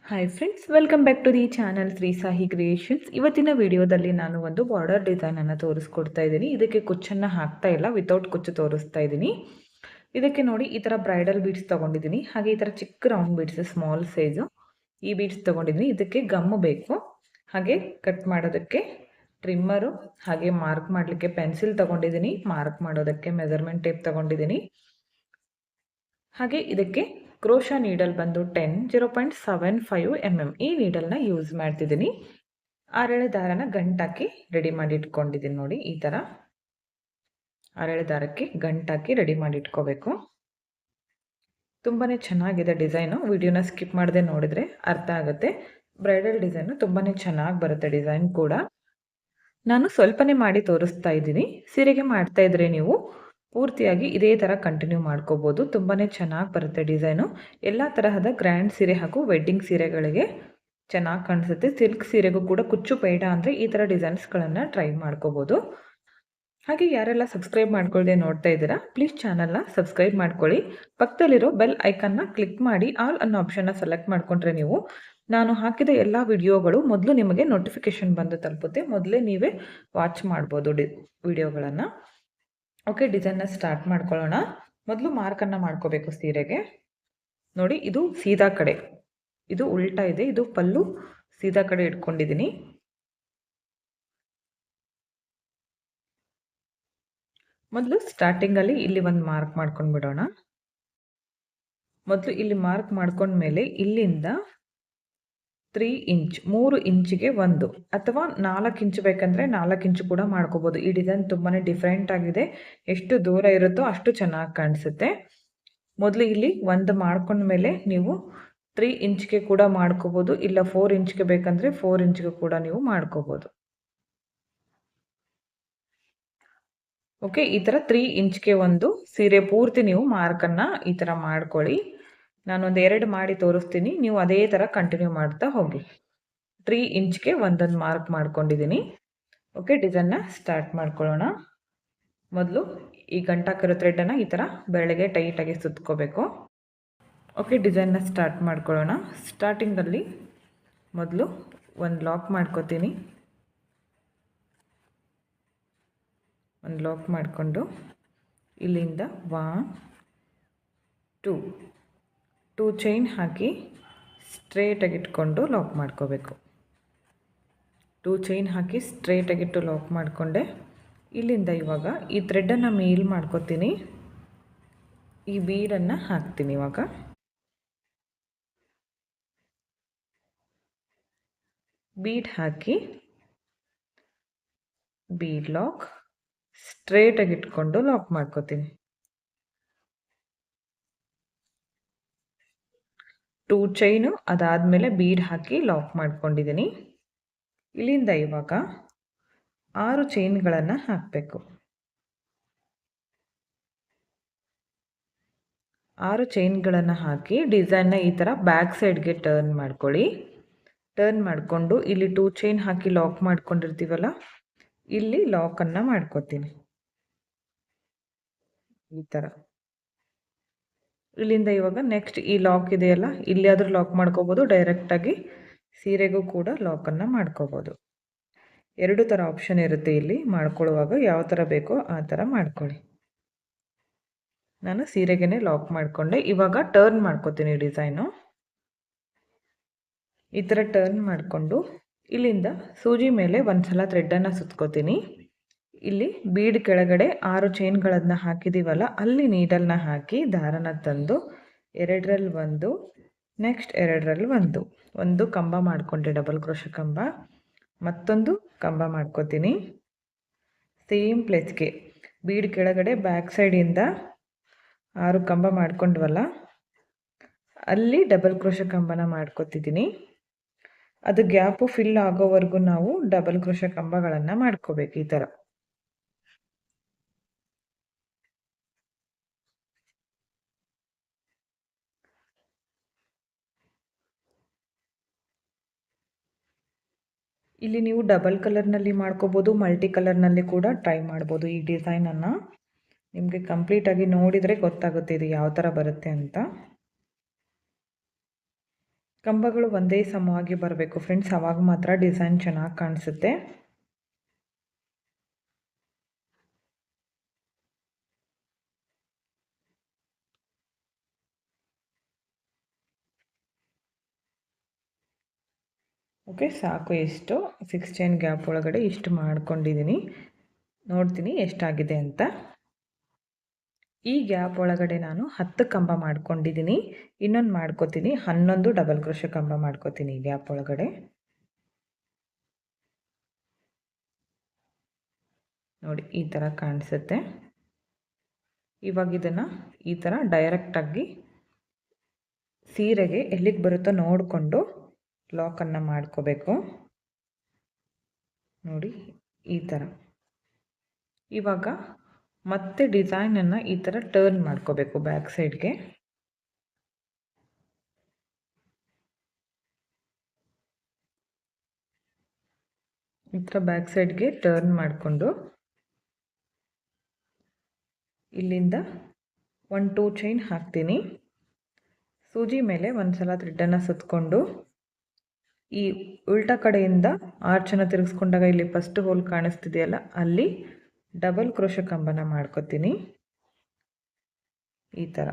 Hi friends welcome back to the channel three Sahi creations ಇವತ್ತಿನ ವಿಡಿಯೋದಲ್ಲಿ ನಾನು ಒಂದು ಬಾರ್ಡರ್ ಡಿಸೈನನ್ನು ತೋರಿಸ್ಕೊಡ್ತಾ ಇದ್ದೀನಿ. ಇದಕ್ಕೆ ಕುಚ್ಚನ್ನು ಹಾಕ್ತಾ ಇಲ್ಲ ವಿತೌಟ್ ಕುಚ್ಚು ತೋರಿಸ್ತಾ ಇದ್ದೀನಿ. ಇದಕ್ಕೆ ನೋಡಿ ಈ ಥರ ಬ್ರೈಡಲ್ ಬೀಡ್ಸ್ ತೊಗೊಂಡಿದ್ದೀನಿ. ಹಾಗೆ ಈ ಥರ ಚಿಕ್ಕ ರೌಂಡ್ ಬೀಡ್ಸ್ ಸ್ಮಾಲ್ ಸೈಜು ಈ ಬೀಡ್ಸ್ ತೊಗೊಂಡಿದ್ದೀನಿ. ಇದಕ್ಕೆ ಗಮ್ಮು ಬೇಕು. ಹಾಗೆ ಕಟ್ ಮಾಡೋದಕ್ಕೆ ಟ್ರಿಮ್ಮರು ಹಾಗೆ ಮಾರ್ಕ್ ಮಾಡಲಿಕ್ಕೆ ಪೆನ್ಸಿಲ್ ತೊಗೊಂಡಿದ್ದೀನಿ. ಮಾರ್ಕ್ ಮಾಡೋದಕ್ಕೆ ಮೆಜರ್ಮೆಂಟ್ ಟೇಪ್ ತೊಗೊಂಡಿದ್ದೀನಿ. ಹಾಗೆ ಇದಕ್ಕೆ ಕ್ರೋಶಾ ನೀಡಲ್ ಬಂದು ten zero point seven five M M ಈ ನೀಡಲ್ನ ಯೂಸ್ ಮಾಡ್ತಿದ್ದೀನಿ. ಆರೇಳೆ ದಾರನ ಗಂಟಾಕಿ ರೆಡಿ ಮಾಡಿ ಇಟ್ಕೊಂಡಿದ್ದೀನಿ ನೋಡಿ, ಈ ಥರ ಆರೇಳೆ ದಾರಕ್ಕೆ ಗಂಟಾಕಿ ರೆಡಿ ಮಾಡಿ ಇಟ್ಕೋಬೇಕು. ತುಂಬಾ ಚೆನ್ನಾಗಿದೆ ಡಿಸೈನು. ವಿಡಿಯೋನ ಸ್ಕಿಪ್ ಮಾಡದೆ ನೋಡಿದರೆ ಅರ್ಥ ಆಗುತ್ತೆ. ಬ್ರೈಡಲ್ ಡಿಸೈನು ತುಂಬಾ ಚೆನ್ನಾಗಿ ಬರುತ್ತೆ ಡಿಸೈನ್ ಕೂಡ. ನಾನು ಸ್ವಲ್ಪನೇ ಮಾಡಿ ತೋರಿಸ್ತಾ ಇದ್ದೀನಿ. ಸೀರೆಗೆ ಮಾಡ್ತಾ ಇದ್ರೆ ನೀವು ಪೂರ್ತಿಯಾಗಿ ಇದೇ ಥರ ಕಂಟಿನ್ಯೂ ಮಾಡ್ಕೋಬೋದು. ತುಂಬಾ ಚೆನ್ನಾಗಿ ಬರುತ್ತೆ ಡಿಸೈನು. ಎಲ್ಲ ತರಹದ ಗ್ರ್ಯಾಂಡ್ ಸೀರೆ ಹಾಗೂ ವೆಡ್ಡಿಂಗ್ ಸೀರೆಗಳಿಗೆ ಚೆನ್ನಾಗಿ ಕಾಣಿಸುತ್ತೆ. ಸಿಲ್ಕ್ ಸೀರೆಗೂ ಕೂಡ ಕುಚ್ಚು ಪೇಡ ಅಂದರೆ ಈ ಥರ ಡಿಸೈನ್ಸ್ಗಳನ್ನು ಟ್ರೈ ಮಾಡ್ಕೋಬೋದು. ಹಾಗೆ ಯಾರೆಲ್ಲ ಸಬ್ಸ್ಕ್ರೈಬ್ ಮಾಡ್ಕೊಳ್ಳದೆ ನೋಡ್ತಾ ಇದ್ದೀರಾ ಪ್ಲೀಸ್ ಚಾನಲ್ನ ಸಬ್ಸ್ಕ್ರೈಬ್ ಮಾಡ್ಕೊಳ್ಳಿ. ಪಕ್ಕದಲ್ಲಿರೋ ಬೆಲ್ ಐಕನ್ನ ಕ್ಲಿಕ್ ಮಾಡಿ ಆಲ್ ಅನ್ನೋ ಆಪ್ಷನ್ನ ಸೆಲೆಕ್ಟ್ ಮಾಡಿಕೊಂಡ್ರೆ ನೀವು ನಾನು ಹಾಕಿದ ಎಲ್ಲ ವಿಡಿಯೋಗಳು ಮೊದಲು ನಿಮಗೆ ನೋಟಿಫಿಕೇಶನ್ ಬಂದು ತಲುಪುತ್ತೆ. ಮೊದಲೇ ನೀವೇ ವಾಚ್ ಮಾಡ್ಬೋದು ಡಿ ವಿಡಿಯೋಗಳನ್ನು. ಓಕೆ ಡಿಸೈನ್ನ ಸ್ಟಾರ್ಟ್ ಮಾಡ್ಕೊಳ್ಳೋಣ. ಮೊದಲು ಮಾರ್ಕನ್ನು ಮಾಡ್ಕೋಬೇಕು ಸೀರೆಗೆ. ನೋಡಿ, ಇದು ಸೀದಾ ಕಡೆ. ಇದು ಉಲ್ಟಾ ಇದೆ, ಇದು ಪಲ್ಲು ಸೀದಾ ಕಡೆ ಇಟ್ಕೊಂಡಿದ್ದೀನಿ ಮೊದಲು ಸ್ಟಾರ್ಟಿಂಗಲ್ಲಿ ಇಲ್ಲಿ ಒಂದು ಮಾರ್ಕ್ ಮಾಡ್ಕೊಂಡು ಬಿಡೋಣ ಮೊದಲು ಇಲ್ಲಿ ಮಾರ್ಕ್ ಮಾಡ್ಕೊಂಡ್ಮೇಲೆ ಇಲ್ಲಿಂದ ತ್ರೀ ಇಂಚ್, ಮೂರು ಇಂಚಿಗೆ ಒಂದು ಅಥವಾ ನಾಲ್ಕು ಇಂಚು ಬೇಕಂದರೆ ನಾಲ್ಕು ಇಂಚು ಕೂಡ ಮಾಡ್ಕೋಬೋದು. ಈ ಡಿಸೈನ್ ತುಂಬಾ ಡಿಫ್ರೆಂಟ್ ಆಗಿದೆ. ಎಷ್ಟು ದೂರ ಇರುತ್ತೋ ಅಷ್ಟು ಚೆನ್ನಾಗಿ ಕಾಣಿಸುತ್ತೆ. ಮೊದಲು ಇಲ್ಲಿ ಒಂದು ಮಾಡ್ಕೊಂಡ್ಮೇಲೆ ನೀವು ತ್ರೀ ಇಂಚ್ಗೆ ಕೂಡ ಮಾಡ್ಕೋಬೋದು. ಇಲ್ಲ ಫೋರ್ ಇಂಚ್ಗೆ ಬೇಕಂದರೆ ಫೋರ್ ಇಂಚ್ಗೆ ಕೂಡ ನೀವು ಮಾಡ್ಕೋಬೋದು. ಓಕೆ, ಈ ಥರ ತ್ರೀ ಇಂಚ್ಗೆ ಒಂದು ಸೀರೆ ಪೂರ್ತಿ ನೀವು ಮಾರ್ಕನ್ನು ಈ ಥರ ಮಾಡ್ಕೊಳ್ಳಿ. ನಾನೊಂದು ಎರಡು ಮಾಡಿ ತೋರಿಸ್ತೀನಿ. ನೀವು ಅದೇ ಥರ ಕಂಟಿನ್ಯೂ ಮಾಡ್ತಾ ಹೋಗಿ. ತ್ರೀ ಇಂಚ್ಗೆ ಒಂದೊಂದು ಮಾರ್ಕ್ ಮಾಡ್ಕೊಂಡಿದ್ದೀನಿ ಓಕೆ ಡಿಸೈನ್ನ ಸ್ಟಾರ್ಟ್ ಮಾಡ್ಕೊಳ್ಳೋಣ. ಮೊದಲು ಈ ಗಂಟಾಕಿರೋ ಥ್ರೆಡನ್ನು ಈ ಥರ ಬೆಳಗ್ಗೆ ಟೈಟಾಗಿ ಸುತ್ಕೋಬೇಕು. ಓಕೆ ಡಿಸೈನ್ನ ಸ್ಟಾರ್ಟ್ ಮಾಡ್ಕೊಳ್ಳೋಣ. ಸ್ಟಾರ್ಟಿಂಗಲ್ಲಿ ಮೊದಲು ಒಂದು ಲಾಕ್ ಮಾಡ್ಕೋತೀನಿ. ಒಂದು ಲಾಕ್ ಮಾಡಿಕೊಂಡು ಇಲ್ಲಿಂದ ಒನ್ ಟೂ ಟೂ ಚೈನ್ ಹಾಕಿ ಸ್ಟ್ರೇಟಾಗಿ ಇಟ್ಕೊಂಡು ಲಾಕ್ ಮಾಡ್ಕೋಬೇಕು. ಟೂ ಚೈನ್ ಹಾಕಿ ಸ್ಟ್ರೇಟಾಗಿಟ್ಟು ಲಾಕ್ ಮಾಡಿಕೊಂಡೆ. ಇಲ್ಲಿಂದ ಇವಾಗ ಈ ಥ್ರೆಡನ್ನು ಮೇಲ್ ಮಾಡ್ಕೋತೀನಿ. ಈ ಬೀಡನ್ನು ಹಾಕ್ತೀನಿ ಇವಾಗ. ಬೀಡ್ ಹಾಕಿ ಬೀಡ್ ಲಾಕ್ ಸ್ಟ್ರೇಟಾಗಿ ಇಟ್ಕೊಂಡು ಲಾಕ್ ಮಾಡ್ಕೋತೀನಿ. ಟೂ ಚೈನು ಅದಾದಮೇಲೆ ಬೀಡ್ ಹಾಕಿ ಲಾಕ್ ಮಾಡ್ಕೊಂಡಿದ್ದೀನಿ ಇಲ್ಲಿಂದ ಇವಾಗ ಆರು ಚೈನ್ಗಳನ್ನು ಹಾಕಬೇಕು. ಆರು ಚೈನ್ಗಳನ್ನು ಹಾಕಿ ಡಿಸೈನ್ನ ಈ ಥರ ಬ್ಯಾಕ್ ಸೈಡ್ಗೆ ಟರ್ನ್ ಮಾಡ್ಕೊಳ್ಳಿ. ಟರ್ನ್ ಮಾಡಿಕೊಂಡು ಇಲ್ಲಿ ಟೂ ಚೈನ್ ಹಾಕಿ ಲಾಕ್ ಮಾಡ್ಕೊಂಡಿರ್ತೀವಲ್ಲ, ಇಲ್ಲಿ ಲಾಕನ್ನು ಮಾಡ್ಕೋತೀನಿ. ಈ ಥರ ಇಲ್ಲಿಂದ ಇವಾಗ ನೆಕ್ಸ್ಟ್ ಈ ಲಾಕ್ ಇದೆಯಲ್ಲ ಇಲ್ಲಿಯಾದರೂ ಲಾಕ್ ಮಾಡ್ಕೋಬೋದು ಡೈರೆಕ್ಟಾಗಿ ಸೀರೆಗೂ ಕೂಡ ಲಾಕನ್ನು ಮಾಡ್ಕೋಬೋದು. ಎರಡು ಥರ ಆಪ್ಷನ್ ಇರುತ್ತೆ ಇಲ್ಲಿ, ಮಾಡ್ಕೊಳ್ಳುವಾಗ ಯಾವ ಥರ ಬೇಕೋ ಆ ಥರ ಮಾಡ್ಕೊಳ್ಳಿ. ನಾನು ಸೀರೆಗೇ ಲಾಕ್ ಮಾಡಿಕೊಂಡೆ, ಇವಾಗ ಟರ್ನ್ ಮಾಡ್ಕೋತೀನಿ ಡಿಸೈನು ಈ ಥರ ಟರ್ನ್ ಮಾಡಿಕೊಂಡು ಇಲ್ಲಿಂದ ಸೂಜಿ ಮೇಲೆ ಒಂದು ಸಲ ಥ್ರೆಡ್ಡನ್ನು ಸುತ್ಕೋತೀನಿ. ಇಲ್ಲಿ ಬೀಡ್ ಕೆಳಗಡೆ ಆರು ಚೈನ್ಗಳನ್ನು ಹಾಕಿದ್ದೀವಲ್ಲ ಅಲ್ಲಿ ನೀಡಲ್ನ ಹಾಕಿ ದಾರನ ತಂದು ಎರಡರಲ್ಲಿ ಒಂದು, ನೆಕ್ಸ್ಟ್ ಎರಡರಲ್ಲಿ ಒಂದು. ಒಂದು ಕಂಬ ಮಾಡಿಕೊಂಡೆ, ಡಬಲ್ ಕ್ರೋಶ ಕಂಬ. ಮತ್ತೊಂದು ಕಂಬ ಮಾಡ್ಕೋತೀನಿ. ಸೇಮ್ ಪ್ಲೇಸ್ಗೆ. ಬೀಡ್ ಕೆಳಗಡೆ ಬ್ಯಾಕ್ ಸೈಡಿಂದ ಆರು ಕಂಬ ಮಾಡ್ಕೊಂಡ್ವಲ್ಲ, ಅಲ್ಲಿ ಡಬಲ್ ಕ್ರೋಶ ಕಂಬನ ಮಾಡ್ಕೋತಿದ್ದೀನಿ ಅದು ಗ್ಯಾಪು ಫಿಲ್ ಆಗೋವರೆಗೂ ನಾವು ಡಬಲ್ ಕ್ರೋಶ ಕಂಬಗಳನ್ನು ಮಾಡ್ಕೋಬೇಕು ಈ ಥರ. ಇಲ್ಲಿ ನೀವು ಡಬಲ್ ಕಲರ್ನಲ್ಲಿ ಮಾಡ್ಕೋಬೋದು ಮಲ್ಟಿ ಕಲರ್ನಲ್ಲಿ ಕೂಡ ಟ್ರೈ ಮಾಡ್ಬೋದು ಈ ಡಿಸೈನನ್ನು ನಿಮಗೆ ಕಂಪ್ಲೀಟಾಗಿ ನೋಡಿದರೆ ಗೊತ್ತಾಗುತ್ತೆ ಇದು ಯಾವ ಥರ ಬರುತ್ತೆ ಅಂತ. ಕಂಬಗಳು ಒಂದೇ ಸಮವಾಗಿ ಬರಬೇಕು. ಫ್ರೆಂಡ್ಸ್ ಅವಾಗ ಮಾತ್ರ ಡಿಸೈನ್ ಚೆನ್ನಾಗಿ ಕಾಣಿಸುತ್ತೆ. ಓಕೆ, ಸಾಕು ಎಷ್ಟು ಸಿಕ್ಸ್ ಚೈನ್ ಗ್ಯಾಪ್ ಒಳಗಡೆ ಇಷ್ಟು ಮಾಡ್ಕೊಂಡಿದ್ದೀನಿ ನೋಡ್ತೀನಿ ಎಷ್ಟಾಗಿದೆ ಅಂತ. ಈ ಗ್ಯಾಪ್ ಒಳಗಡೆ ನಾನು ಹತ್ತು ಕಂಬ ಮಾಡ್ಕೊಂಡಿದ್ದೀನಿ ಇನ್ನೊಂದು ಮಾಡ್ಕೋತೀನಿ. ಹನ್ನೊಂದು ಡಬಲ್ ಕ್ರೋಶ ಕಂಬ ಮಾಡ್ಕೋತೀನಿ ಈ ಗ್ಯಾಪ್ ಒಳಗಡೆ. ನೋಡಿ, ಈ ಥರ ಕಾಣಿಸುತ್ತೆ. ಇವಾಗ ಇದನ್ನು ಈ ಥರ ಡೈರೆಕ್ಟಾಗಿ ಸೀರೆಗೆ ಎಲ್ಲಿಗೆ ಬರುತ್ತೋ ನೋಡಿಕೊಂಡು ಲಾಕನ್ನು ಮಾಡ್ಕೋಬೇಕು. ನೋಡಿ, ಈ ಥರ ಇವಾಗ ಮತ್ತೆ ಡಿಸೈನನ್ನು ಈ ಥರ ಟರ್ನ್ ಮಾಡ್ಕೋಬೇಕು ಬ್ಯಾಕ್ ಸೈಡ್ಗೆ ಈ ಥರ ಬ್ಯಾಕ್ ಸೈಡ್ಗೆ ಟರ್ನ್ ಮಾಡಿಕೊಂಡು ಇಲ್ಲಿಂದ ಒನ್ ಟೂ ಚೈನ್ ಹಾಕ್ತೀನಿ. ಸೂಜಿ ಮೇಲೆ ಒಂದು ಸಲ ಥ್ರೆಡ್ಡನ್ನು ಸುತ್ತಕೊಂಡು ಈ ಉಲ್ಟಾ ಕಡೆಯಿಂದ ಆರ್ಚನ್ನು ತಿರುಗಿಸ್ಕೊಂಡಾಗ ಇಲ್ಲಿ ಫಸ್ಟ್ ಹೋಲ್ ಕಾಣಿಸ್ತಿದೆಯಲ್ಲ, ಅಲ್ಲಿ ಡಬಲ್ ಕ್ರೋಶ ಕಂಬನ ಮಾಡ್ಕೊತೀನಿ. ಈ ಥರ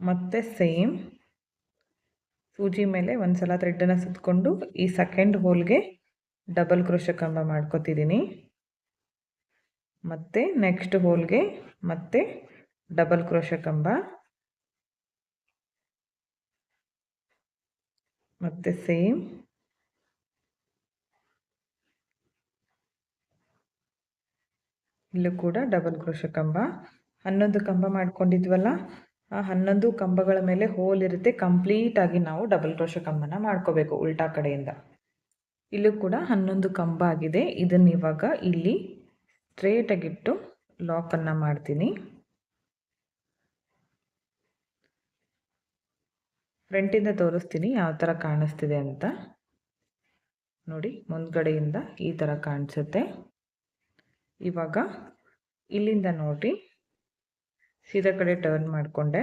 ಮತ್ತೆ ಸೇಮ್ ಸೂಜಿ ಮೇಲೆ ಒಂದು ಸಲ ಥ್ರೆಡ್ಡನ್ನು ಸುತ್ತಕೊಂಡು ಈ ಸೆಕೆಂಡ್ ಹೋಲ್ಗೆ ಡಬಲ್ ಕ್ರೋಶ ಕಂಬ ಮಾಡ್ಕೋತಿದ್ದೀನಿ ಮತ್ತು ನೆಕ್ಸ್ಟ್ ಹೋಲ್ಗೆ ಮತ್ತೆ ಡಬಲ್ ಕ್ರೋಶ ಕಂಬ. ಮತ್ತು ಸೇಮ್ ಇಲ್ಲೂ ಕೂಡ ಡಬಲ್ ಕ್ರೋಶ ಕಂಬ. ಹನ್ನೊಂದು ಕಂಬ ಮಾಡ್ಕೊಂಡಿದ್ವಲ್ಲ, ಆ ಹನ್ನೊಂದು ಕಂಬಗಳ ಮೇಲೆ ಹೋಲ್ ಇರುತ್ತೆ. ಕಂಪ್ಲೀಟಾಗಿ ನಾವು ಡಬಲ್ ಕ್ರೋಶ ಕಂಬನ ಮಾಡ್ಕೋಬೇಕು ಉಲ್ಟಾ ಕಡೆಯಿಂದ. ಇಲ್ಲೂ ಕೂಡ ಹನ್ನೊಂದು ಕಂಬ ಆಗಿದೆ. ಇದನ್ನ ಇವಾಗ ಇಲ್ಲಿ ಸ್ಟ್ರೇಟಾಗಿಟ್ಟು ಲಾಕನ್ನು ಮಾಡ್ತೀನಿ. ಫ್ರಂಟಿಂದ ತೋರಿಸ್ತೀನಿ ಯಾವ ಥರ ಕಾಣಿಸ್ತಿದೆ ಅಂತ. ನೋಡಿ, ಮುಂದ್ಗಡೆಯಿಂದ ಈ ಥರ ಕಾಣಿಸುತ್ತೆ. ಇವಾಗ ಇಲ್ಲಿಂದ ನೋಡಿ, ಸೀದಾ ಕಡೆ ಟರ್ನ್ ಮಾಡಿಕೊಂಡೆ.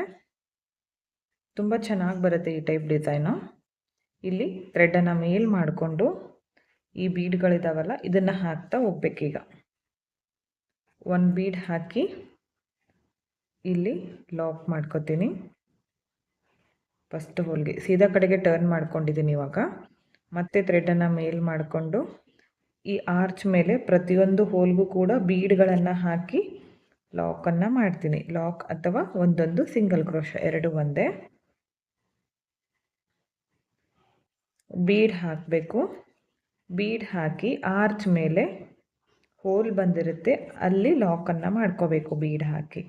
ತುಂಬ ಚೆನ್ನಾಗಿ ಬರುತ್ತೆ ಈ ಟೈಪ್ ಡಿಸೈನು ಇಲ್ಲಿ ಥ್ರೆಡನ್ನು ಮೇಲ್ ಮಾಡಿಕೊಂಡು ಈ ಬೀಡ್ಗಳಿದಾವಲ್ಲ ಇದನ್ನು ಹಾಕ್ತಾ ಹೋಗ್ಬೇಕೀಗ. ಒಂದು ಬೀಡ್ ಹಾಕಿ ಇಲ್ಲಿ ಲಾಕ್ ಮಾಡ್ಕೋತೀನಿ. ಫಸ್ಟ್ ಹೋಲ್ಗೆ ಸೀದಾ ಕಡೆಗೆ ಟರ್ನ್ ಮಾಡ್ಕೊಂಡಿದ್ದೀನಿ ಇವಾಗ. ಮತ್ತೆ ಥ್ರೆಡನ್ನು ಮೇಲ್ ಮಾಡಿಕೊಂಡು ಈ ಆರ್ಚ್ ಮೇಲೆ ಪ್ರತಿಯೊಂದು ಹೋಲ್ಗೂ ಕೂಡ ಬೀಡ್ಗಳನ್ನು ಹಾಕಿ ಲಾಕನ್ನು ಮಾಡ್ತೀನಿ. ಲಾಕ್ ಅಥವಾ ಒಂದೊಂದು ಸಿಂಗಲ್ ಕ್ರೋಶ ಎರಡು ಒಂದೇ. ಬೀಡ್ ಹಾಕಬೇಕು. ಬೀಡ್ ಹಾಕಿ ಆರ್ಚ್ ಮೇಲೆ ಹೋಲ್ ಬಂದಿರುತ್ತೆ, ಅಲ್ಲಿ ಲಾಕನ್ನು ಮಾಡ್ಕೋಬೇಕು ಬೀಡ್ ಹಾಕಿ.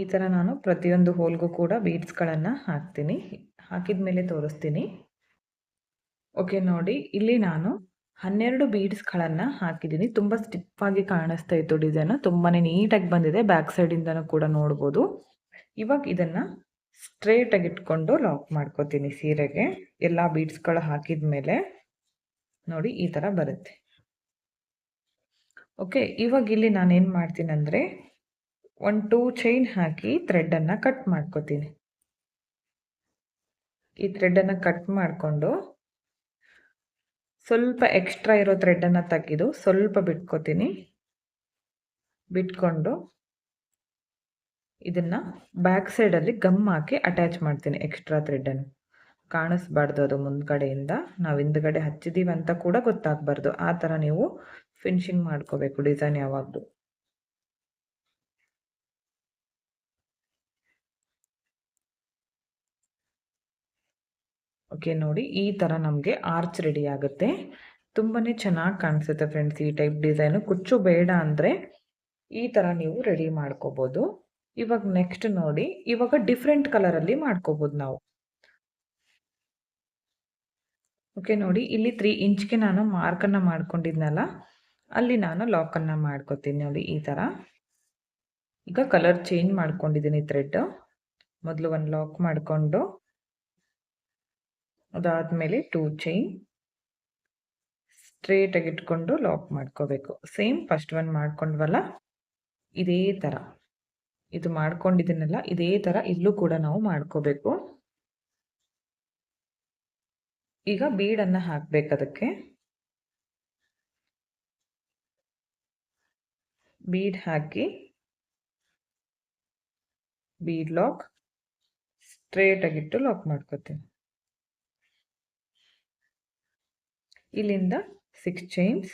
ಈ ಥರ ನಾನು ಪ್ರತಿಯೊಂದು ಹೋಲ್ಗೂ ಕೂಡ ಬೀಡ್ಸ್ಗಳನ್ನು ಹಾಕ್ತೀನಿ. ಹಾಕಿದ ಮೇಲೆ ತೋರಿಸ್ತೀನಿ. ಓಕೆ ನೋಡಿ. ಇಲ್ಲಿ ನಾನು ಹನ್ನೆರಡು ಬೀಡ್ಸ್ಗಳನ್ನು ಹಾಕಿದ್ದೀನಿ. ತುಂಬ ಸ್ಟಿಪ್ಪಾಗಿ ಕಾಣಿಸ್ತಾ ಇತ್ತು ಡಿಸೈನು ತುಂಬಾ ನೀಟಾಗಿ ಬಂದಿದೆ. ಬ್ಯಾಕ್ ಸೈಡಿಂದನೂ ಕೂಡ ನೋಡ್ಬೋದು. ಇವಾಗ ಇದನ್ನು ಸ್ಟ್ರೇಟಾಗಿ ಇಟ್ಕೊಂಡು ಲಾಕ್ ಮಾಡ್ಕೋತೀನಿ ಸೀರೆಗೆ. ಎಲ್ಲ ಬೀಡ್ಸ್ಗಳು ಹಾಕಿದ ಮೇಲೆ. ನೋಡಿ, ಈ ಥರ ಬರುತ್ತೆ. ಓಕೆ ಇವಾಗ ಇಲ್ಲಿ ನಾನೇನು ಮಾಡ್ತೀನಿ ಅಂದರೆ ಒಂದು ಟೂ ಚೈನ್ ಹಾಕಿ ಥ್ರೆಡ್ಡನ್ನು ಕಟ್ ಮಾಡ್ಕೋತೀನಿ. ಈ ಥ್ರೆಡ್ಡನ್ನು ಕಟ್ ಮಾಡಿಕೊಂಡು ಸ್ವಲ್ಪ ಎಕ್ಸ್ಟ್ರಾ ಇರೋ ಥ್ರೆಡ್ಡನ್ನು ತೆಗೆದು ಸ್ವಲ್ಪ ಬಿಟ್ಕೋತೀನಿ. ಬಿಟ್ಕೊಂಡು ಇದನ್ನು ಬ್ಯಾಕ್ ಸೈಡಲ್ಲಿ ಗಮ್ ಹಾಕಿ ಅಟ್ಯಾಚ್ ಮಾಡ್ತೀನಿ ಎಕ್ಸ್ಟ್ರಾ ಥ್ರೆಡ್ಡನ್ನು ಕಾಣಿಸ್ಬಾರ್ದು ಅದು ಮುಂದ್ಗಡೆಯಿಂದ. ನಾವು ಹಿಂದ್ಗಡೆ ಹಚ್ಚಿದ್ದೀವಿ ಅಂತ ಕೂಡ ಗೊತ್ತಾಗಬಾರ್ದು. ಆ ಥರ ನೀವು ಫಿನಿಶಿಂಗ್ ಮಾಡ್ಕೋಬೇಕು ಡಿಸೈನ್ ಯಾವಾಗಲೂ. ಓಕೆ, ನೋಡಿ ಈ ಥರ ನಮಗೆ ಆರ್ಚ್ ರೆಡಿ ಆಗುತ್ತೆ. ತುಂಬಾ ಚೆನ್ನಾಗಿ ಕಾಣಿಸುತ್ತೆ ಫ್ರೆಂಡ್ಸ್ ಈ ಟೈಪ್ ಡಿಸೈನು ಕುಚ್ಚು ಬೇಡ ಅಂದರೆ ಈ ಥರ ನೀವು ರೆಡಿ ಮಾಡ್ಕೋಬೋದು. ಇವಾಗ ನೆಕ್ಸ್ಟ್ ನೋಡಿ, ಇವಾಗ ಡಿಫ್ರೆಂಟ್ ಕಲರಲ್ಲಿ ಮಾಡ್ಕೋಬೋದು ನಾವು. ಓಕೆ, ನೋಡಿ ಇಲ್ಲಿ ತ್ರೀ ಇಂಚ್ಗೆ ನಾನು ಮಾರ್ಕನ್ನು ಮಾಡ್ಕೊಂಡಿದ್ನಲ್ಲ, ಅಲ್ಲಿ ನಾನು ಲಾಕನ್ನು ಮಾಡ್ಕೋತೀನಿ ನೋಡಿ ಈ ಥರ ಈಗ ಕಲರ್ ಚೇಂಜ್ ಮಾಡ್ಕೊಂಡಿದ್ದೀನಿ ಥ್ರೆಡ್ ಮೊದಲು ಒಂದು ಲಾಕ್ ಮಾಡಿಕೊಂಡು ಅದಾದಮೇಲೆ ಟೂ ಚೈನ್ ಸ್ಟ್ರೇಟಾಗಿ ಇಟ್ಕೊಂಡು ಲಾಕ್ ಮಾಡ್ಕೋಬೇಕು. ಸೇಮ್ ಫಸ್ಟ್ ಒನ್ ಮಾಡ್ಕೊಂಡ್ವಲ್ಲ? ಇದೇ ಥರ ಇದು ಮಾಡ್ಕೊಂಡಿದ್ದೀನಲ್ಲ, ಇದೇ ಥರ ಇಲ್ಲೂ ಕೂಡ ನಾವು ಮಾಡ್ಕೋಬೇಕು. ಈಗ ಬೀಡನ್ನು ಹಾಕ್ಬೇಕು ಅದಕ್ಕೆ. ಬೀಡ್ ಹಾಕಿ ಬೀಡ್ ಲಾಕ್ ಸ್ಟ್ರೇಟಾಗಿಟ್ಟು ಲಾಕ್ ಮಾಡ್ಕೋತೀನಿ. ಇಲ್ಲಿಂದ ಸಿಕ್ಸ್ ಚೈನ್ಸ್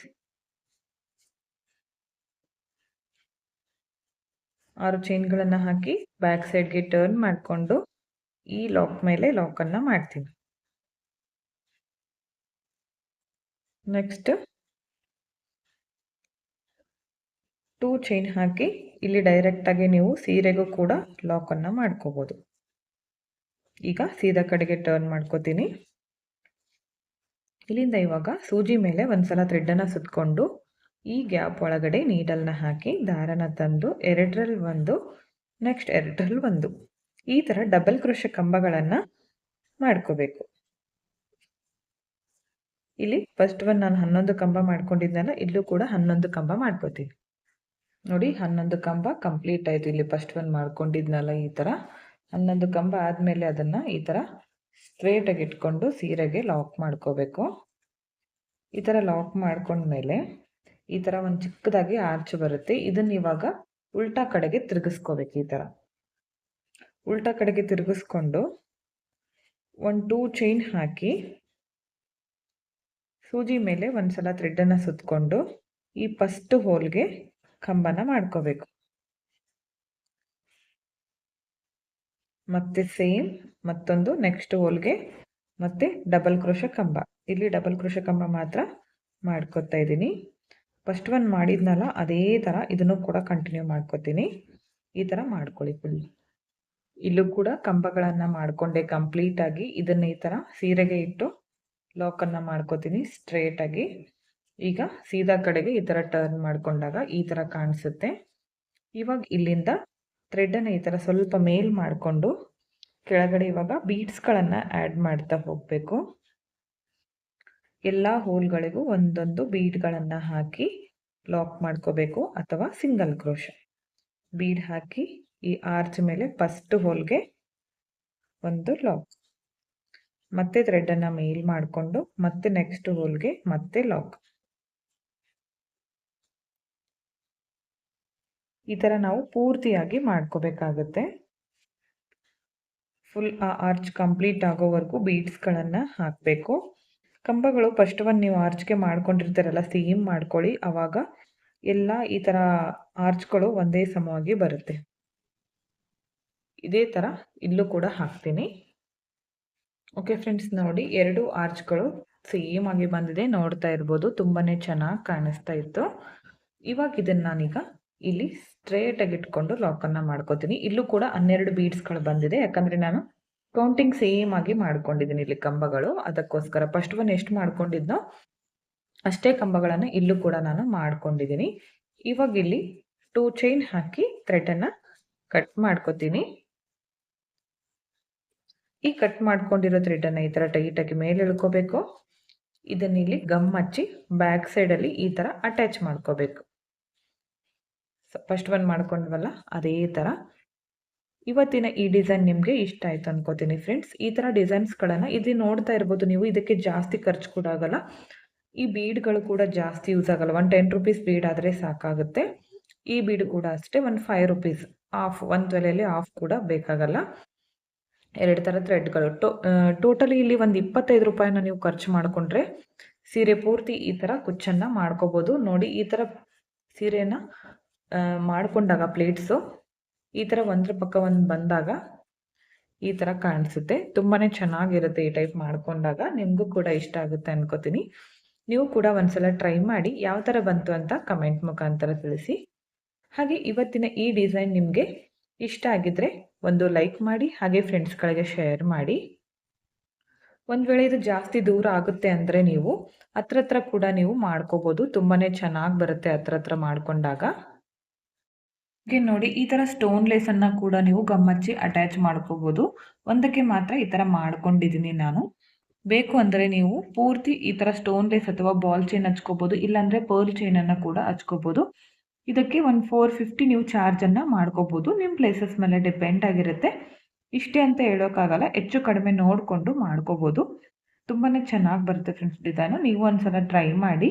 ಆರು ಚೈನ್ಗಳನ್ನು ಹಾಕಿ ಬ್ಯಾಕ್ ಸೈಡ್ಗೆ ಟರ್ನ್ ಮಾಡಿಕೊಂಡು ಈ ಲಾಕ್ ಮೇಲೆ ಲಾಕನ್ನು ಮಾಡ್ತೀನಿ ನೆಕ್ಸ್ಟ್ ಟೂ ಚೈನ್ ಹಾಕಿ ಇಲ್ಲಿ ಡೈರೆಕ್ಟಾಗಿ ನೀವು ಸೀರೆಗೂ ಕೂಡ ಲಾಕನ್ನು ಮಾಡ್ಕೋಬೋದು. ಈಗ ಸೀದಾ ಕಡೆಗೆ ಟರ್ನ್ ಮಾಡ್ಕೋತೀನಿ. ಇಲ್ಲಿಂದ ಇವಾಗ ಸೂಜಿ ಮೇಲೆ ಒಂದ್ಸಲ ಥ್ರೆಡ್ಡನ್ನು ಸುತ್ತಕೊಂಡು ಈ ಗ್ಯಾಪ್ ಒಳಗಡೆ ನೀಡಲ್ನ ಹಾಕಿ ದಾರನ ತಂದು ಎರಡರಲ್ಲಿ ಒಂದು ನೆಕ್ಸ್ಟ್ ಎರಡರಲ್ಲಿ ಒಂದು. ಈ ಥರ ಡಬಲ್ ಕೃಷಿ ಕಂಬಗಳನ್ನು ಮಾಡ್ಕೋಬೇಕು. ಇಲ್ಲಿ ಫಸ್ಟ್ ಒನ್ ನಾನು ಹನ್ನೊಂದು ಕಂಬ ಮಾಡ್ಕೊಂಡಿದ್ದೆನಲ್ಲ, ಇಲ್ಲೂ ಕೂಡ ಹನ್ನೊಂದು ಕಂಬ ಮಾಡ್ಕೋತೀನಿ. ನೋಡಿ, ಹನ್ನೊಂದು ಕಂಬ ಕಂಪ್ಲೀಟ್ ಆಯಿತು. ಇಲ್ಲಿ ಫಸ್ಟ್ ಒನ್ ಮಾಡ್ಕೊಂಡಿದ್ನಲ್ಲ ಈ ಥರ ಹನ್ನೊಂದು ಕಂಬ ಆದಮೇಲೆ ಅದನ್ನು ಈ ಥರ ಸ್ಟ್ರೇಟಾಗಿ ಇಟ್ಕೊಂಡು ಸೀರೆಗೆ ಲಾಕ್ ಮಾಡ್ಕೋಬೇಕು. ಈ ಥರ ಲಾಕ್ ಮಾಡ್ಕೊಂಡ್ಮೇಲೆ ಈ ಥರ ಒಂದು ಚಿಕ್ಕದಾಗಿ ಆರ್ಚ್ ಬರುತ್ತೆ. ಇದನ್ನ ಇವಾಗ ಉಲ್ಟಾ ಕಡೆಗೆ ತಿರುಗಿಸ್ಕೋಬೇಕು ಈ ಥರ ಉಲ್ಟಾ ಕಡೆಗೆ ತಿರುಗಿಸ್ಕೊಂಡು ಒಂದು ಟೂ ಚೈನ್ ಹಾಕಿ ಸೂಜಿ ಮೇಲೆ ಒಂದ್ಸಲ ಥ್ರೆಡ್ಡನ್ನು ಸುತ್ತಕೊಂಡು ಈ ಫಸ್ಟ್ ಹೋಲ್ಗೆ ಕಂಬನ ಮಾಡ್ಕೋಬೇಕು. ಮತ್ತೆ ಸೇಮ್ ಮತ್ತೊಂದು ನೆಕ್ಸ್ಟ್ ಹೋಲ್ಗೆ ಮತ್ತೆ ಡಬಲ್ ಕ್ರೋಶ ಕಂಬ. ಇಲ್ಲಿ ಡಬಲ್ ಕ್ರೋಶ ಕಂಬ ಮಾತ್ರ ಮಾಡ್ಕೊತಾ ಇದ್ದೀನಿ. ಫಸ್ಟ್ ಒನ್ ಮಾಡಿದ್ನಲ್ಲ, ಅದೇ ಥರ ಇದನ್ನು ಕೂಡ ಕಂಟಿನ್ಯೂ ಮಾಡ್ಕೋತೀನಿ. ಈ ಥರ ಮಾಡ್ಕೊಳ್ಳಿ ಫುಲ್ ಇಲ್ಲೂ ಕೂಡ ಕಂಬಗಳನ್ನು ಮಾಡಿಕೊಂಡೆ ಕಂಪ್ಲೀಟಾಗಿ ಇದನ್ನು ಈ ಥರ ಸೀರೆಗೆ ಇಟ್ಟು ಲಾಕನ್ನು ಮಾಡ್ಕೋತೀನಿ ಸ್ಟ್ರೇಟಾಗಿ ಈಗ ಸೀದಾ ಕಡೆಗೆ ಈ ಥರ ಟರ್ನ್ ಮಾಡಿಕೊಂಡಾಗ ಈ ಥರ ಕಾಣಿಸುತ್ತೆ. ಇವಾಗ ಇಲ್ಲಿಂದ ಥ್ರೆಡ್ಡನ್ನು ಈ ಥರ ಸ್ವಲ್ಪ ಮೇಲ್ ಮಾಡಿಕೊಂಡು ಕೆಳಗಡೆ ಇವಾಗ ಬೀಡ್ಸ್ಗಳನ್ನು ಆ್ಯಡ್ ಮಾಡ್ತಾ ಹೋಗಬೇಕು. ಎಲ್ಲ ಹೋಲ್ಗಳಿಗೂ ಒಂದೊಂದು ಬೀಡ್ಗಳನ್ನು ಹಾಕಿ ಲಾಕ್ ಮಾಡ್ಕೋಬೇಕು ಅಥವಾ ಸಿಂಗಲ್ ಕ್ರೋಶ ಬೀಡ್ ಹಾಕಿ ಈ ಆರ್ಚ್ ಮೇಲೆ ಫಸ್ಟ್ ಹೋಲ್ಗೆ ಒಂದು ಲಾಕ್ ಮತ್ತೆ ಥ್ರೆಡನ್ನು ಮೇಲ್ ಮಾಡಿಕೊಂಡು ಮತ್ತೆ ನೆಕ್ಸ್ಟ್ ಹೋಲ್ಗೆ ಮತ್ತೆ ಲಾಕ್ ಈ ಥರ ನಾವು ಪೂರ್ತಿಯಾಗಿ ಮಾಡ್ಕೋಬೇಕಾಗುತ್ತೆ. ಫುಲ್ ಆ ಆರ್ಚ್ ಕಂಪ್ಲೀಟ್ ಆಗೋವರೆಗೂ ಬೀಡ್ಸ್ಗಳನ್ನು ಹಾಕಬೇಕು. ಕಂಬಗಳು ಫಸ್ಟ್ ಒನ್ ನೀವು ಆರ್ಚ್ಗೆ ಮಾಡ್ಕೊಂಡಿರ್ತಾರಲ್ಲ ಸೇಮ್ ಮಾಡ್ಕೊಳ್ಳಿ. ಆವಾಗ ಎಲ್ಲ ಈ ಥರ ಆರ್ಚ್ಗಳು ಒಂದೇ ಸಮವಾಗಿ ಬರುತ್ತೆ. ಇದೇ ಥರ ಇಲ್ಲೂ ಕೂಡ ಹಾಕ್ತೀನಿ. ಓಕೆ ಫ್ರೆಂಡ್ಸ್ ನೋಡಿ ಎರಡು ಆರ್ಚ್ಗಳು ಸೇಮ್ ಆಗಿ ಬಂದಿದೆ. ನೋಡ್ತಾ ಇರ್ಬೋದು ತುಂಬಾ ಚೆನ್ನಾಗಿ ಕಾಣಿಸ್ತಾ ಇತ್ತು. ಇವಾಗ ಇದನ್ನು ನಾನೀಗ ಇಲ್ಲಿ ಸ್ಟ್ರೇಟಾಗಿ ಇಟ್ಕೊಂಡು ಲಾಕನ್ನು ಮಾಡ್ಕೋತೀನಿ. ಇಲ್ಲೂ ಕೂಡ ಹನ್ನೆರಡು ಬೀಡ್ಸ್ಗಳು ಬಂದಿದೆ. ಯಾಕಂದರೆ ನಾನು ಕೌಂಟಿಂಗ್ ಸೇಮ್ ಆಗಿ ಮಾಡ್ಕೊಂಡಿದ್ದೀನಿ ಇಲ್ಲಿ ಕಂಬಗಳು. ಅದಕ್ಕೋಸ್ಕರ ಫಸ್ಟ್ ಒನ್ ಎಷ್ಟು ಮಾಡ್ಕೊಂಡಿದ್ನೋ ಅಷ್ಟೇ ಕಂಬಗಳನ್ನು ಇಲ್ಲೂ ಕೂಡ ನಾನು ಮಾಡ್ಕೊಂಡಿದ್ದೀನಿ. ಇವಾಗ ಇಲ್ಲಿ ಟೂ ಚೈನ್ ಹಾಕಿ ಥ್ರೆಡನ್ನು ಕಟ್ ಮಾಡ್ಕೋತೀನಿ. ಈ ಕಟ್ ಮಾಡ್ಕೊಂಡಿರೋ ಥ್ರೆಡನ್ನು ಈ ಥರ ಟೈಟಾಗಿ ಮೇಲೆ ಇಳ್ಕೋಬೇಕು ಇದನ್ನ ಇಲ್ಲಿ ಗಮ್ ಹಚ್ಚಿ ಬ್ಯಾಕ್ ಸೈಡಲ್ಲಿ ಈ ಥರ ಅಟ್ಯಾಚ್ ಮಾಡ್ಕೋಬೇಕು. ಫಸ್ಟ್ ಒನ್ ಮಾಡ್ಕೊಂಡ್ವಲ್ಲ, ಅದೇ ಥರ ಇವತ್ತಿನ ಈ ಡಿಸೈನ್ ನಿಮಗೆ ಇಷ್ಟ ಆಯಿತು ಅನ್ಕೋತೀನಿ ಫ್ರೆಂಡ್ಸ್ ಈ ಥರ ಡಿಸೈನ್ಸ್ಗಳನ್ನು ಇಲ್ಲಿ ನೋಡ್ತಾ ಇರ್ಬೋದು ನೀವು, ಇದಕ್ಕೆ ಜಾಸ್ತಿ ಖರ್ಚು ಕೂಡ ಆಗಲ್ಲ. ಈ ಬೀಡ್ಗಳು ಕೂಡ ಜಾಸ್ತಿ ಯೂಸ್ ಆಗಲ್ಲ. ಒನ್ ಟೆನ್ ರುಪೀಸ್ ಬೀಡ್ ಆದರೆ ಸಾಕಾಗುತ್ತೆ. ಈ ಬೀಡ್ ಕೂಡ ಅಷ್ಟೇ, ಒಂದು ಫೈವ್ ರುಪೀಸ್ ಆಫ್ ಒಂದು ತೊಲೆಯಲ್ಲಿ ಆಫ್ ಕೂಡ ಬೇಕಾಗಲ್ಲ. ಎರಡು ಥರ ಥ್ರೆಡ್ಗಳು ಟೋ ಟೋಟಲಿ ಇಲ್ಲಿ ಒಂದು ಇಪ್ಪತ್ತೈದು ರೂಪಾಯಿನ ನೀವು ಖರ್ಚು ಮಾಡಿಕೊಂಡ್ರೆ, ಸೀರೆ ಪೂರ್ತಿ ಈ ಥರ ಕುಚ್ಚನ್ನು ಮಾಡ್ಕೋಬೋದು. ನೋಡಿ, ಈ ಥರ ಸೀರೆನ ಮಾಡಿಕೊಂಡಾಗ ಪ್ಲೇಟ್ಸು ಈ ಥರ ಒಂದ್ರ ಪಕ್ಕ ಒಂದು ಬಂದಾಗ ಈ ಥರ ಕಾಣಿಸುತ್ತೆ. ತುಂಬಾ ಚೆನ್ನಾಗಿರುತ್ತೆ ಈ ಟೈಪ್ ಮಾಡ್ಕೊಂಡಾಗ. ನಿಮಗೂ ಕೂಡ ಇಷ್ಟ ಆಗುತ್ತೆ ಅನ್ಕೋತೀನಿ. ನೀವು ಕೂಡ ಒಂದ್ಸಲ ಟ್ರೈ ಮಾಡಿ ಯಾವ ಥರ ಬಂತು ಅಂತ ಕಮೆಂಟ್ ಮುಖಾಂತರ ತಿಳಿಸಿ. ಹಾಗೆ ಇವತ್ತಿನ ಈ ಡಿಸೈನ್ ನಿಮಗೆ ಇಷ್ಟ ಆಗಿದ್ರೆ ಒಂದು ಲೈಕ್ ಮಾಡಿ, ಹಾಗೆ ಫ್ರೆಂಡ್ಸ್ಗಳಿಗೆ ಶೇರ್ ಮಾಡಿ. ಒಂದು ವೇಳೆ ಇದು ಜಾಸ್ತಿ ದೂರ ಆಗುತ್ತೆ ಅಂದರೆ ನೀವು ಹತ್ರ ಕೂಡ ನೀವು ಮಾಡ್ಕೋಬೋದು. ತುಂಬಾ ಚೆನ್ನಾಗಿ ಬರುತ್ತೆ ಹತ್ರ ಹತ್ರ ಮಾಡ್ಕೊಂಡಾಗ. ನೋಡಿ, ಈ ಥರ ಸ್ಟೋನ್ ಲೇಸನ್ನು ಕೂಡ ನೀವು ಗಮ್ಮಚ್ಚಿ ಅಟ್ಯಾಚ್ ಮಾಡ್ಕೋಬೋದು. ಒಂದಕ್ಕೆ ಮಾತ್ರ ಈ ಥರ ಮಾಡ್ಕೊಂಡಿದ್ದೀನಿ ನಾನು. ಬೇಕು ಅಂದರೆ ನೀವು ಪೂರ್ತಿ ಈ ಥರ ಸ್ಟೋನ್ ಲೇಸ್ ಅಥವಾ ಬಾಲ್ ಚೈನ್ ಹಚ್ಕೋಬೋದು, ಇಲ್ಲಾಂದರೆ ಪರ್ಲ್ ಚೈನನ್ನು ಕೂಡ ಹಚ್ಕೋಬೋದು. ಇದಕ್ಕೆ ಒಂದು ಫೋರ್ ಫಿಫ್ಟಿ ನೀವು ಚಾರ್ಜನ್ನು ಮಾಡ್ಕೋಬೋದು. ನಿಮ್ಮ ಪ್ಲೇಸಸ್ ಮೇಲೆ ಡಿಪೆಂಡ್ ಆಗಿರುತ್ತೆ. ಇಷ್ಟೇ ಅಂತ ಹೇಳೋಕ್ಕಾಗಲ್ಲ, ಹೆಚ್ಚು ಕಡಿಮೆ ನೋಡಿಕೊಂಡು ಮಾಡ್ಕೋಬೋದು. ತುಂಬಾ ಚೆನ್ನಾಗಿ ಬರುತ್ತೆ ಫ್ರೆಂಡ್ಸ್ ಡಿಸೈನು ನೀವು ಒಂದ್ಸಲ ಟ್ರೈ ಮಾಡಿ.